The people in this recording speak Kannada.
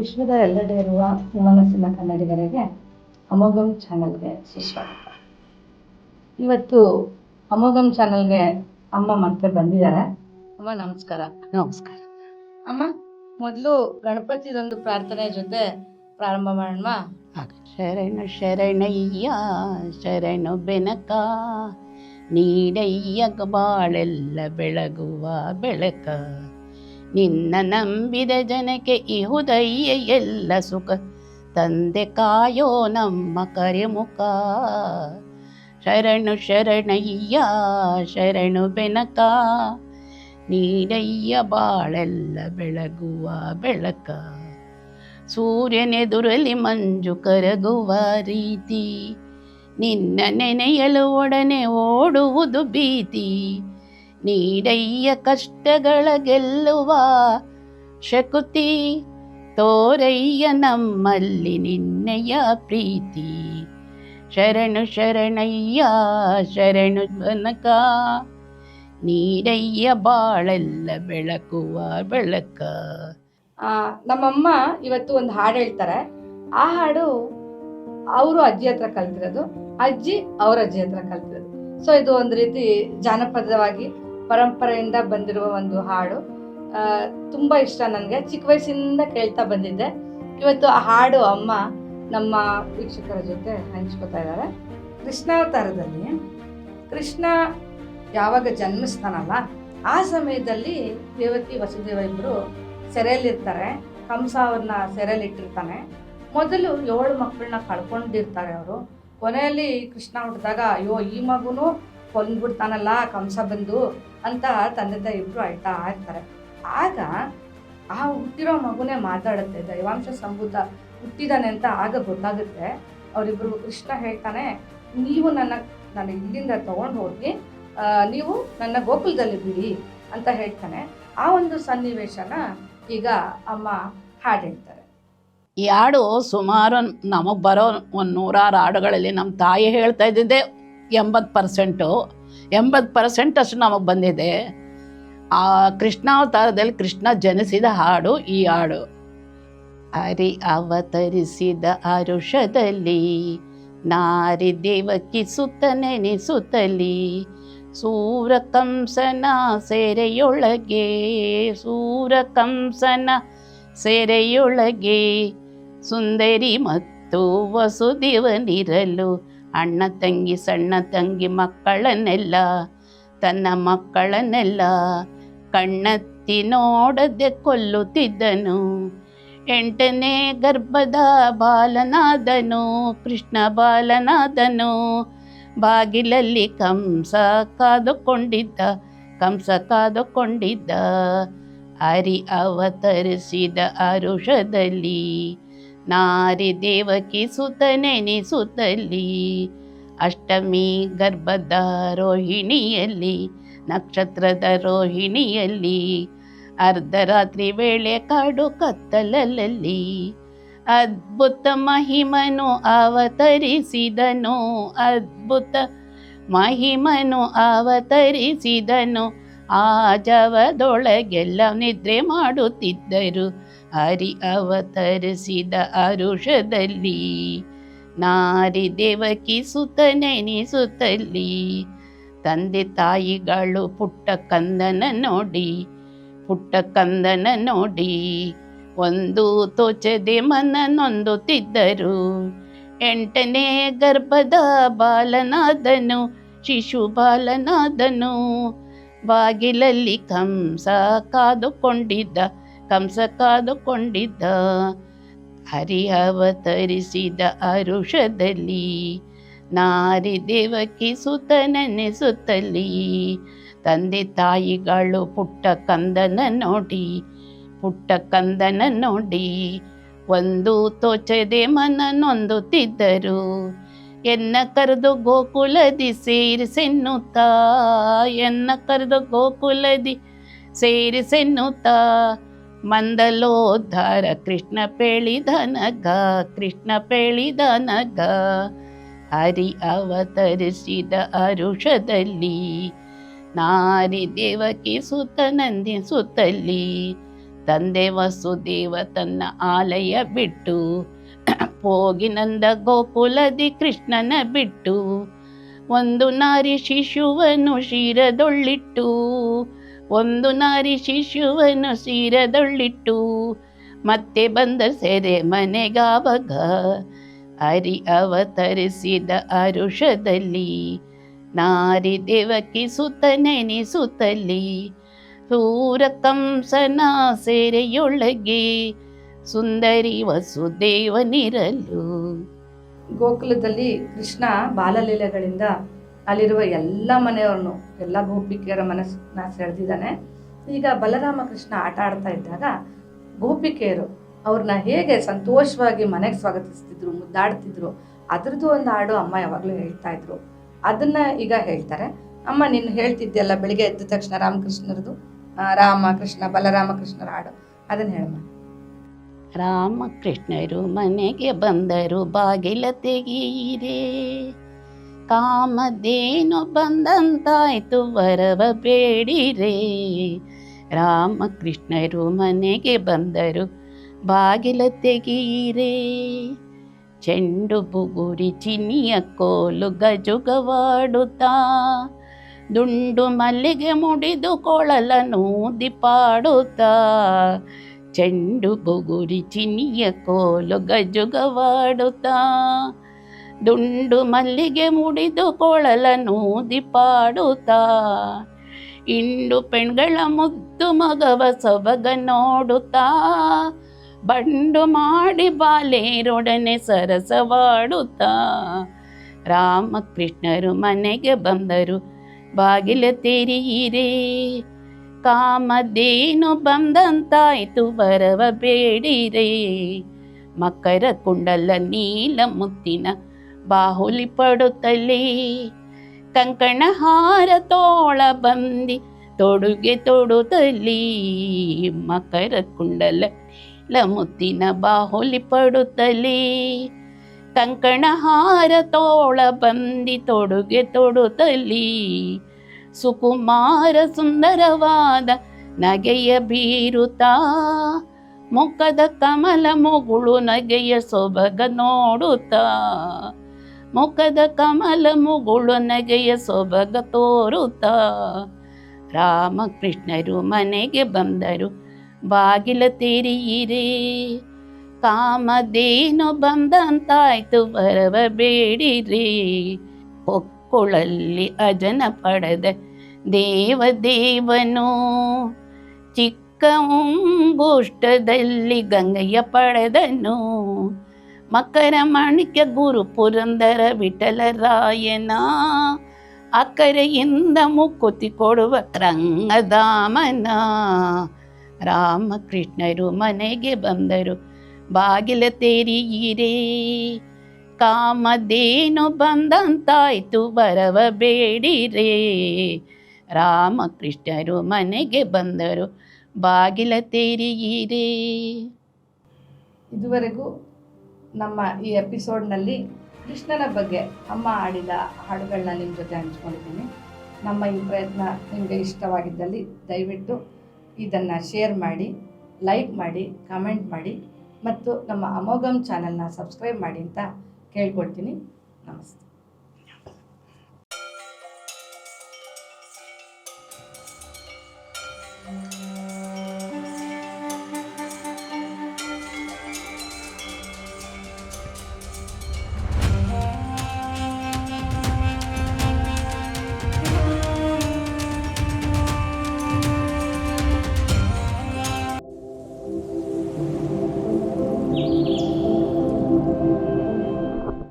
ವಿಶ್ವದ ಎಲ್ಲೆಡೆ ಇರುವ ಮನಸ್ಸಿನ ಕನ್ನಡಿಗರಿಗೆ ಅಮೋಘಂ ಚಾನಲ್ಗೆ ಸುಸ್ವಾಗತ. ಇವತ್ತು ಅಮೋಘಂ ಚಾನಲ್ಗೆ ಅಮ್ಮ ಮತ್ತೆ ಬಂದಿದ್ದಾರೆ. ಅಮ್ಮ ನಮಸ್ಕಾರ. ನಮಸ್ಕಾರ. ಅಮ್ಮ ಮೊದಲು ಗಣಪತಿದೊಂದು ಪ್ರಾರ್ಥನೆ ಜೊತೆ ಪ್ರಾರಂಭ ಮಾಡೋಣ. ಶರಣ ಶರಣಯ್ಯ ಶರಣು ಬೆನಕ ನೀಡಯ್ಯ ಬಾಳೆಲ್ಲ ಬೆಳಗುವ ಬೆಳಕ. ನಿನ್ನ ನಂಬಿದ ಜನಕ್ಕೆ ಇಹುದಯ್ಯ ಎಲ್ಲ ಸುಖ. ತಂದೆ ಕಾಯೋ ನಮ್ಮ ಕರೆಮುಖ. ಶರಣು ಶರಣಯ್ಯ, ಶರಣು ಬೆನಕ. ನೀಡಯ್ಯ ಬಾಳೆಲ್ಲ ಬೆಳಗುವ ಬೆಳಕ. ಸೂರ್ಯನೆದುರಲಿ ಮಂಜು ಕರಗುವ ರೀತಿ. ನಿನ್ನ ನೆನೆಯಲು ಒಡನೆ ಓಡುವುದು ಭೀತಿ. ನೀಡಯ್ಯ ಕಷ್ಟಗಳ ಗೆಲ್ಲುವ ಶಕುತಿ, ತೋರಯ್ಯ ನಮ್ಮಲ್ಲಿ ನಿನ್ನೆಯ ಪ್ರೀತಿ. ಶರಣು ಶರಣಯ್ಯ, ಶರಣು ಬನಕ ನೀಡಯ್ಯ ಬಾಳೆಲ್ಲ ಬೆಳಕುವ ಬೆಳಕ. ನಮ್ಮಮ್ಮ ಇವತ್ತು ಒಂದು ಹಾಡು ಹೇಳ್ತಾರೆ. ಆ ಹಾಡು ಅವರು ಅಜ್ಜಿ ಹತ್ರ ಕಲ್ತಿರೋದು. ಅಜ್ಜಿ ಅವ್ರ ಅಜ್ಜಿ ಹತ್ರ ಕಲ್ತಿರೋದು. ಸೊ ಇದು ಒಂದು ರೀತಿ ಜಾನಪದವಾಗಿ ಪರಂಪರೆಯಿಂದ ಬಂದಿರುವ ಒಂದು ಹಾಡು. ತುಂಬ ಇಷ್ಟ ನನಗೆ. ಚಿಕ್ಕ ವಯಸ್ಸಿಂದ ಕೇಳ್ತಾ ಬಂದಿದ್ದೆ. ಇವತ್ತು ಆ ಹಾಡು ಅಮ್ಮ ನಮ್ಮ ವೀಕ್ಷಕರ ಜೊತೆ ಹಂಚ್ಕೋತಾ ಇದ್ದಾರೆ. ಕೃಷ್ಣಾವತಾರದಲ್ಲಿ, ಕೃಷ್ಣ ಯಾವಾಗ ಜನ್ಮಿಸ್ತಾನಲ್ಲ, ಆ ಸಮಯದಲ್ಲಿ ದೇವತಿ ವಸುದೇವ ಇಬ್ಬರು ಸೆರೆಯಲ್ಲಿರ್ತಾರೆ. ಕಂಸ ಅವ್ರನ್ನ ಸೆರೆಯಲ್ಲಿ ಇಟ್ಟಿರ್ತಾನೆ ಮೊದಲು ಏಳು ಮಕ್ಕಳನ್ನ ಕಳ್ಕೊಂಡಿರ್ತಾರೆ ಅವರು. ಕೊನೆಯಲ್ಲಿ ಕೃಷ್ಣ ಹುಟ್ಟಿದಾಗ, ಅಯ್ಯೋ, ಈ ಮಗುನು ಕೊಂದ್ಬಿಡ್ತಾನಲ್ಲ, ಕಂಸ ಬಂದು. ಅಂತ ತಂದೆ ತಾಯಿ ಇಬ್ರು ಆಯ್ತಾ ಇರ್ತಾರೆ. ಆಗ ಆ ಹುಟ್ಟಿರೋ ಮಗುನೇ ಮಾತಾಡುತ್ತೆ, ದೈವಾಂಶ ಸಂಭೂತ ಹುಟ್ಟಿದಾನೆ ಅಂತ ಆಗ ಗೊತ್ತಾಗುತ್ತೆ. ಅವರಿಬ್ರು ಕೃಷ್ಣ ಹೇಳ್ತಾನೆ, ನೀವು ನನ್ನ ನಾನು ಇಲ್ಲಿಂದ ತಗೊಂಡು ಹೋಗಿ ನೀವು ನನ್ನ ಗೋಕುಲದಲ್ಲಿ ಬಿಡಿ ಅಂತ ಹೇಳ್ತಾನೆ. ಆ ಒಂದು ಸನ್ನಿವೇಶನ ಈಗ ಅಮ್ಮ ಹಾಡು ಹೇಳ್ತಾರೆ ಈ ಹಾಡು ಸುಮಾರು ನಮಗೆ ಬರೋ ಒಂದು ನೂರಾರು ಹಾಡುಗಳಲ್ಲಿ ನಮ್ಮ ತಾಯಿ ಹೇಳ್ತಾ ಇದ್ದಿದ್ದೆ ಎಂಬತ್ತು ಪರ್ಸೆಂಟು. ಎಂಬತ್ತು ಪರ್ಸೆಂಟ್ ಅಷ್ಟು ನಮಗೆ ಬಂದಿದೆ. ಆ ಕೃಷ್ಣಾವತಾರದಲ್ಲಿ ಕೃಷ್ಣ ಜನಿಸಿದ ಹಾಡು ಈ ಹಾಡು. ಹರಿ ಅವತರಿಸಿದ ಅರುಷದಲ್ಲಿ, ನಾರಿ ದೇವಕಿ ಸುತ್ತ ನೆನೆಸುತ್ತಲಿ ಸೂರ ಕಂಸನ ಸೆರೆಯೊಳಗೆ ಸೂರ ಕಂಸನ ಸೆರೆಯೊಳಗೆ, ಸುಂದರಿ ಮತ್ತು ವಸುದೇವನಿರಲು ಅಣ್ಣ ತಂಗಿ, ಸಣ್ಣ ತಂಗಿ ಮಕ್ಕಳನ್ನೆಲ್ಲ, ತನ್ನ ಮಕ್ಕಳನ್ನೆಲ್ಲ ಕಣ್ಣತ್ತಿ ನೋಡದೆ ಕೊಲ್ಲುತ್ತಿದ್ದನು. ಎಂಟನೇ ಗರ್ಭದ ಬಾಲನಾದನು, ಕೃಷ್ಣ ಬಾಲನಾದನು. ಬಾಗಿಲಲ್ಲಿ ಕಂಸ ಕಾದುಕೊಂಡಿದ್ದ ಕಂಸ ಕಾದುಕೊಂಡಿದ್ದ, ಅರಿ ಅವತರಿಸಿದ ಅರುಷದಲ್ಲಿ. ನಾರಿ ದೇವಕಿ ಸುತ ನೆನೆಸುತ್ತಲಿ ಅಷ್ಟಮಿ ಗರ್ಭದ ರೋಹಿಣಿಯಲ್ಲಿ, ನಕ್ಷತ್ರದ ರೋಹಿಣಿಯಲ್ಲಿ, ಅರ್ಧರಾತ್ರಿ ವೇಳೆ ಕಾಡು ಕತ್ತಲಲ್ಲಿ. ಅದ್ಭುತ ಮಹಿಮನು ಅವತರಿಸಿದನು, ಅದ್ಭುತ ಮಹಿಮನು ಅವತರಿಸಿದನು. ಆ ಜವದೊಳಗೆಲ್ಲ ನಿದ್ರೆ ಮಾಡುತ್ತಿದ್ದರು. ಹರಿ ಅವತರಿಸಿದ ಅರುಷದಲ್ಲಿ, ನಾರಿ ದೇವಕಿ ಸುತ ನೆನೆಸುತ್ತಲಿ ತಂದೆ ತಾಯಿಗಳು ಪುಟ್ಟ ಕಂದನ ನೋಡಿ, ಪುಟ್ಟ ಕಂದನ ನೋಡಿ, ಒಂದು ತೋಚದೆ ಮನ ನೊಂದುತ್ತಿದ್ದರು ಎಂಟನೇ ಗರ್ಭದ ಬಾಲನಾದನು, ಶಿಶು ಬಾಲನಾದನು, ಬಾಗಿಲಲ್ಲಿ ಕಂಸ ಕಾದುಕೊಂಡಿದ್ದ ಕಂಸ ಕಾದುಕೊಂಡಿದ್ದ ಹರಿ ಅವತರಿಸಿದ ಅರುಷದಲ್ಲಿ, ನಾರಿ ದೇವಕಿ ಸುತ ನೆನೆಸುತ್ತಲಿ ತಂದೆ ತಾಯಿಗಳು ಪುಟ್ಟ ಕಂದನ ನೋಡಿ, ಪುಟ್ಟ ಕಂದನ ನೋಡಿ, ಒಂದು ತೋಚದೆ ಮನ ನೊಂದುತ್ತಿದ್ದರು ಎನ್ನ ಕರೆದು ಗೋಕುಲದಿ ಸೇರಿಸೆನ್ನುತ್ತಾ ಎನ್ನ ಕರೆದು ಗೋಕುಲದಿ ಸೇರಿಸೆನ್ನುತ್ತಾ ಮಂದಲೋದ್ಧಾರ ಕೃಷ್ಣ ಪೇಳಿದನಗ ಕೃಷ್ಣ ಪೇಳಿದನಗ, ಹರಿ ಅವತರಿಸಿದ ಅರುಷದಲ್ಲಿ, ನಾರಿ ದೇವಕಿ ನಂದಿ ಸುತ್ತಲ್ಲಿ, ತಂದೆ ವಸುದೇವ ತನ್ನ ಆಲಯ ಬಿಟ್ಟು ಹೋಗಿನಂದ ಗೋಕುಲದಿ ಕೃಷ್ಣನ ಬಿಟ್ಟು, ಒಂದು ನಾರಿ ಶಿಶುವನ್ನು ಶಿರದೊಳ್ಳಿಟ್ಟು ಒಂದು ನಾರಿ ಶಿಶುವನ್ನು ಸೀರದಳ್ಳಿಟ್ಟು, ಮತ್ತೆ ಬಂದ ಸೆರೆ ಮನೆಗಾವಗ ಅರಿ ಅವತರಿಸಿದ ಅರುಷದಲ್ಲಿ, ನಾರಿ ದೇವಕ್ಕೆ ಸುತ ನೆನೆಸುತ್ತಲಿ ಸೂರ ಕಂಸನ ಸೆರೆಯೊಳಗೆ, ಸುಂದರಿ ವಸುದೇವನಿರಲು. ಗೋಕುಲದಲ್ಲಿ ಕೃಷ್ಣ ಬಾಲಲೀಲೆಗಳಿಂದ ಅಲ್ಲಿರುವ ಎಲ್ಲ ಮನೆಯವ್ರನ್ನು, ಎಲ್ಲ ಗೋಪಿಕೆಯರ ಮನಸ್ಸನ್ನ ಸೆಳೆದಿದ್ದಾನೆ ಈಗ ಬಲರಾಮ ಕೃಷ್ಣ ಆಟ ಆಡ್ತಾ ಇದ್ದಾಗ ಗೋಪಿಕೆಯರು ಅವ್ರನ್ನ ಹೇಗೆ ಸಂತೋಷವಾಗಿ ಮನೆಗೆ ಸ್ವಾಗತಿಸ್ತಿದ್ರು, ಮುದ್ದಾಡ್ತಿದ್ರು, ಅದ್ರದ್ದು ಒಂದು ಹಾಡು ಅಮ್ಮ ಯಾವಾಗಲೂ ಹೇಳ್ತಾ ಇದ್ರು. ಅದನ್ನ ಈಗ ಹೇಳ್ತಾರೆ. ಅಮ್ಮ, ನೀನು ಹೇಳ್ತಿದ್ದೆಲ್ಲ ಬೆಳಿಗ್ಗೆ ಎದ್ದ ತಕ್ಷಣ ರಾಮಕೃಷ್ಣರದು? ರಾಮ ಕೃಷ್ಣ ಬಲರಾಮ ಕೃಷ್ಣರ ಹಾಡು. ಅದನ್ನ ಹೇಳಮ್ಮ. ರಾಮಕೃಷ್ಣರು ಮನೆಗೆ ಬಂದರು, ಬಾಗಿಲ ತೆಗೀರೆ. ಕಾಮಧೇನು ಬಂದಂತಾಯ್ತು, ವರವ ಬೇಡಿರೆ. ರಾಮಕೃಷ್ಣರು ಮನೆಗೆ ಬಂದರು, ಬಾಗಿಲ ತೆಗೆಯಿರೆ. ಚೆಂಡು ಬುಗುರಿ ಚಿನಿಯ ಕೋಲು ಗಜುಗವಾಡುತ್ತಾ, ದುಂಡು ಮಲ್ಲಿಗೆ ಮುಡಿದು ಕೊಳಲನು ದಿಪಾಡುತ್ತಾ ಪಾಡುತ್ತಾ, ಚೆಂಡು ಬುಗುರಿ ಚಿನಿಯ ಕೋಲು ಗಜುಗವಾಡುತ್ತಾ. ದುಂಡು ಮಲ್ಲಿಗೆ ಮುಡಿದು ಕೊಳಲನು ದಿಪಾಡುತ್ತ ಪಾಡುತ್ತಾ ಇಂಡು ಪೆಣ್ಗಳ ಮುದ್ದು ಮಗವ ಸೊಬಗ ನೋಡುತ್ತಾ. ಬಂಡು ಮಾಡಿ ಬಾಲೇರೊಡನೆ ಸರಸವಾಡುತ್ತಾ ರಾಮಕೃಷ್ಣರು ಮನೆಗೆ ಬಂದರು. ಬಾಗಿಲ ತೆರೆಯಿರೆ. ಕಾಮದೇನು ಬಂದಂತಾಯಿತು ಬರವ ಬೇಡಿರೆ. ಮಕರ ಕುಂಡಲ ನೀಲ ಮುತ್ತಿನ ಬಾಹುಲಿ ಪಡುತ್ತಲಿ ಕಂಕಣ ಹಾರ ತೋಳ ಬಂದಿ ತೊಡುಗೆ ತೊಡುತ್ತಲಿ ಮಕರ ಕುಂಡಲ ಲಮುತ್ತಿನ ಮುತ್ತಿನ ಬಾಹುಲಿ ಪಡುತ್ತಲಿ ಕಂಕಣ ಹಾರ ತೋಳ ಬಂದಿ ತೊಡುಗೆ ತೊಡುತ್ತಲಿ ಸುಕುಮಾರ ಸುಂದರವಾದ ನಗೆಯ ಬೀರುತ್ತಾ ಮುಖದ ಕಮಲ ಮುಗುಳು ನಗೆಯ ಸೊಬಗ ನೋಡುತ್ತಾ ಮುಖದ ಕಮಲ ಮುಗುಳು ನಗೆಯ ಸೊಬಗ ತೋರುತ್ತ. ರಾಮಕೃಷ್ಣರು ಮನೆಗೆ ಬಂದರು. ಬಾಗಿಲ ತೆರೆಯಿರಿ ಕಾಮದೇನು ಬಂದಂತಾಯ್ತು ಬರವ ಬೇಡಿರಿ. ಹೊಕ್ಕುಳಲ್ಲಿ ಅಜನ ಪಡೆದ ದೇವ ದೇವನು. ಚಿಕ್ಕ ಉಂಗುಷ್ಟದಲ್ಲಿ ಗಂಗಯ್ಯ ಪಡೆದನು. ಪುರಂದರ ವಿಠಲರಾಯನ ಅಕರೆಯಿಂದ ಮುಕ್ಕುತಿ ಕೊಡುವ ರಂಗದಾಮನ. ರಾಮಕೃಷ್ಣರು ಮನೆಗೆ ಬಂದರು. ಬಾಗಿಲ ತೆರೆಯಿರೆ ಕಾಮದೇನು ಬಂದಂತಾಯ್ತು ಬರವ ಬೇಡಿರೆ. ರಾಮಕೃಷ್ಣರು ಮನೆಗೆ ಬಂದರು. ಬಾಗಿಲ ತೆರೆಯಿರೆ ಇದುವರೆಗೂ ನಮ್ಮ ಈ ಎಪಿಸೋಡ್ನಲ್ಲಿ ಕೃಷ್ಣನ ಬಗ್ಗೆ ಅಮ್ಮ ಆಡಿದ ಹಾಡುಗಳನ್ನ ನಿಮ್ಮ ಜೊತೆ ಹಂಚ್ಕೊಂಡಿದ್ದೀನಿ. ನಮ್ಮ ಈ ಪ್ರಯತ್ನ ನಿಮಗೆ ಇಷ್ಟವಾಗಿದ್ದಲ್ಲಿ ದಯವಿಟ್ಟು ಇದನ್ನು ಶೇರ್ ಮಾಡಿ, ಲೈಕ್ ಮಾಡಿ, ಕಮೆಂಟ್ ಮಾಡಿ ಮತ್ತು ನಮ್ಮ ಅಮೋಘಮ್ ಚಾನಲ್ನ ಸಬ್ಸ್ಕ್ರೈಬ್ ಮಾಡಿ ಅಂತ ಕೇಳ್ಕೊಳ್ತೀನಿ ನಮಸ್ತೆ.